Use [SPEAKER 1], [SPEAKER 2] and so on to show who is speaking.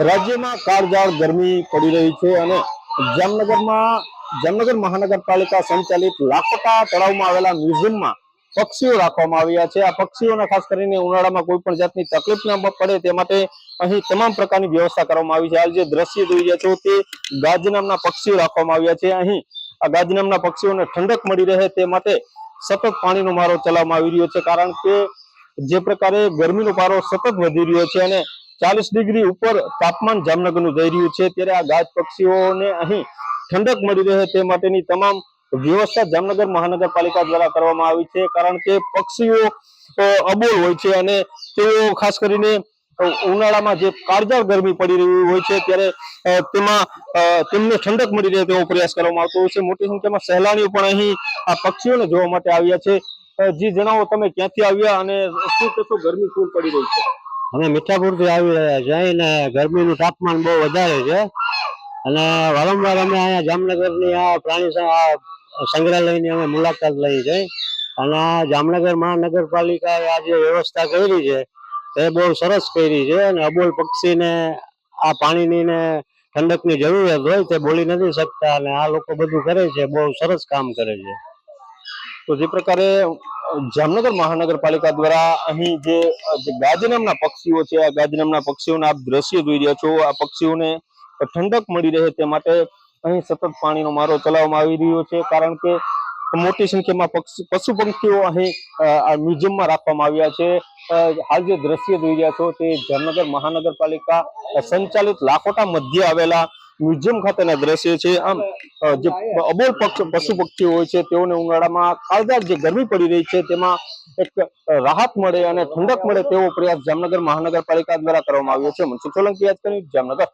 [SPEAKER 1] રાજ્યમાં કાળઝાળ ગરમી પડી રહી છે અને જામનગરમાં, જામનગર મહાનગરપાલિકા સંચાલિત લાખોટા તળાવમાં આવેલા મ્યુઝિયમમાં પક્ષીઓ રાખવામાં આવ્યા છે. આ પક્ષીઓને ખાસ કરીને ઉનાળામાં કોઈ પણ જાતની તકલીફ ન પડે તે માટે અહીં તમામ પ્રકારની વ્યવસ્થા કરવામાં આવી છે. હાલ જે દ્રશ્ય જોઈ રહ્યા છો તે ગાજ નામના પક્ષીઓ રાખવામાં આવ્યા છે. અહીં આ ગાજ નામના પક્ષીઓને ઠંડક મળી રહે તે માટે સતત પાણીનો મારો ચલાવવામાં આવી રહ્યો છે કારણ કે જે પ્રકારે ગરમીનો પારો સતત વધી રહ્યો છે અને ચાલીસ ડિગ્રી ઉપર તાપમાન જામનગરનું જઈ રહ્યું છે. ત્યારે આ ગાજ પક્ષીઓને અહીં ઠંડક મળી રહે તે માટેની તમામ વ્યવસ્થા જામનગર મહાનગરપાલિકા દ્વારા કરવામાં આવી છે. કારણ કે પક્ષીઓ અબોલ હોય છે અને તેઓ ખાસ કરીને ઉનાળામાં જે કાળજાળ ગરમી પડી રહી હોય છે ત્યારે તેમાં તેમને ઠંડક મળી રહે તેવો પ્રયાસ કરવામાં આવતો હોય છે. મોટી સંખ્યામાં સહેલાણીઓ પણ અહીં આ પક્ષીઓને જોવા માટે આવ્યા છે. જી જણાવો તમે ક્યાંથી આવ્યા અને શું કશું ગરમી ફૂલ પડી રહી છે?
[SPEAKER 2] અમે મીઠાપુરથી આવી રહ્યા છીએ. અને ગરમીનું તાપમાન બહુ વધારે છે. અને વારંવાર અમે અહીંયા જામનગરની આ પ્રાણી સંગ્રહાલય સંગ્રહાલયની અમે મુલાકાત લઈ છે. અને આ જામનગર મહાનગરપાલિકાએ આ જે વ્યવસ્થા કરી છે તે બહુ સરસ કરી છે. અને અબોલ પક્ષીને આ પાણીની ને ઠંડકની જરૂરિયાત હોય તે બોલી નથી શકતા. અને આ લોકો બધું કરે છે, બહુ સરસ કામ કરે છે.
[SPEAKER 1] તો જે પ્રકારે જામનગર મહાનગરપાલિકા દ્વારા અહીં જે અ, જે ગાજ નામના પક્ષીઓ છે આ ગાજનામના પક્ષીઓના આપ દ્રશ્ય જોઈ રહ્યા છો. આ પક્ષીઓને ઠંડક મળી રહે તે માટે અહીં સતત પાણીનો મારો ચલાવવામાં આવી રહ્યો છે. કારણ કે મોટી સંખ્યામાં પશુ પંખીઓ અહીં આ મ્યુઝિયમમાં રાખવામાં આવ્યા છે. હાલ જે દ્રશ્ય જોઈ રહ્યા છો તે જામનગર મહાનગરપાલિકા સંચાલિત લાખોટા મધ્ય આવેલા મ્યુઝિયમ ખાતેના દ્રશ્ય છે. આમ જે અબોલ પક્ષ, પશુ પક્ષીઓ હોય છે, તેઓને ઉનાળામાં કાળદાર જે ગરમી પડી રહી છે, તેમાં એક રાહત મળે અને ઠંડક મળે તેવો પ્રયાસ જામનગર મહાનગરપાલિકા દ્વારા કરવામાં આવ્યો છે. મનસુખ સોલંકી યાદ કરી, જામનગર.